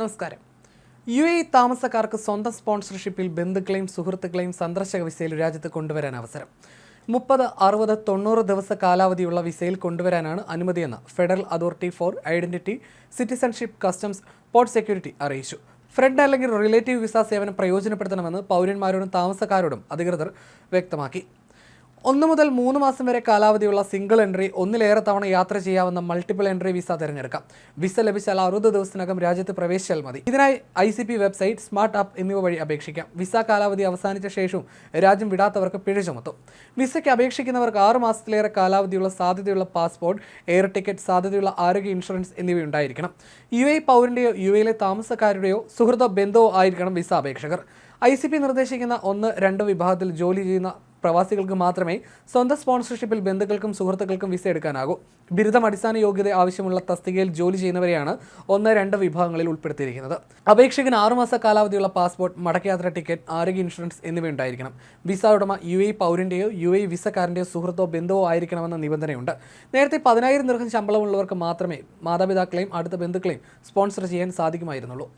നമസ്കാരം. U A താമസക്കാർക്ക് സ്വന്തം സ്പോൺസർഷിപ്പിൽ ബന്ധുക്കളെയും സുഹൃത്തുക്കളെയും സന്ദർശക വിസയിൽ രാജ്യത്ത് കൊണ്ടുവരാൻ അവസരം. മുപ്പത് അറുപത് തൊണ്ണൂറ് ദിവസ കാലാവധിയുള്ള വിസയിൽ കൊണ്ടുവരാനാണ് അനുമതിയെന്ന് federal authority for identity citizenship customs port security അറിയിച്ചു. ഫ്രണ്ട് അല്ലെങ്കിൽ റിലേറ്റീവ് വിസ സേവനം പ്രയോജനപ്പെടുത്തണമെന്ന് പൗരന്മാരോടും താമസക്കാരോടും അധികൃതർ വ്യക്തമാക്കി. ഒന്ന് മുതൽ മൂന്ന് മാസം വരെ കാലാവധിയുള്ള സിംഗിൾ എൻട്രി ഒന്നിലേറെ തവണ യാത്ര ചെയ്യാവുന്ന മൾട്ടിപ്പിൾ എൻട്രി വിസ തിരഞ്ഞെടുക്കാം. വിസ ലഭിച്ചാൽ അറുപത് ദിവസത്തിനകം രാജ്യത്ത് പ്രവേശിച്ചാൽ മതി. ഇതിനായി I C P website smart app എന്നിവ വഴി അപേക്ഷിക്കാം. വിസ കാലാവധി അവസാനിച്ച ശേഷവും രാജ്യം വിടാത്തവർക്ക് പിഴ ചുമത്തും. വിസയ്ക്ക് അപേക്ഷിക്കുന്നവർക്ക് ആറ് മാസത്തിലേറെ കാലാവധിയുള്ള സാധ്യതയുള്ള പാസ്പോർട്ട് എയർ ടിക്കറ്റ് സാധ്യതയുള്ള ആരോഗ്യ ഇൻഷുറൻസ് എന്നിവ ഉണ്ടായിരിക്കണം. യു എ പൗരന്റെയോ യു എയിലെ താമസക്കാരുടെയോ സുഹൃത്തോ ബന്ധുവോ ആയിരിക്കണം വിസ അപേക്ഷകർ. ഐ സി പി നിർദ്ദേശിക്കുന്ന ഒന്ന് രണ്ട് വിഭാഗത്തിൽ ജോലി ചെയ്യുന്ന പ്രവാസികൾക്ക് മാത്രമേ സ്വന്തം സ്പോൺസർഷിപ്പിൽ ബന്ധുക്കൾക്കും സുഹൃത്തുക്കൾക്കും വിസ എടുക്കാനാകൂ. ബിരുദം അടിസ്ഥാന യോഗ്യത ആവശ്യമുള്ള തസ്തികയിൽ ജോലി ചെയ്യുന്നവരെയാണ് ഒന്ന് രണ്ട് വിഭാഗങ്ങളിൽ ഉൾപ്പെടുത്തിയിരിക്കുന്നത്. അപേക്ഷകന് ആറുമാസ കാലാവധിയുള്ള പാസ്പോർട്ട് മടക്കയാത്ര ടിക്കറ്റ് ആരോഗ്യ ഇൻഷുറൻസ് എന്നിവ ഉണ്ടായിരിക്കണം വിസ ഉടമ യു എ പൗരന്റെയോ യു എ വിസക്കാരന്റെയോ സുഹൃത്തോ ബന്ധുവോ ആയിരിക്കണമെന്ന നിബന്ധനയുണ്ട്. നേരത്തെ പതിനായിരം ദീർഘം ശമ്പളമുള്ളവർക്ക് മാത്രമേ മാതാപിതാക്കളെയും അടുത്ത ബന്ധുക്കളെയും സ്പോൺസർ ചെയ്യാൻ സാധിക്കുമായിരുന്നുള്ളൂ.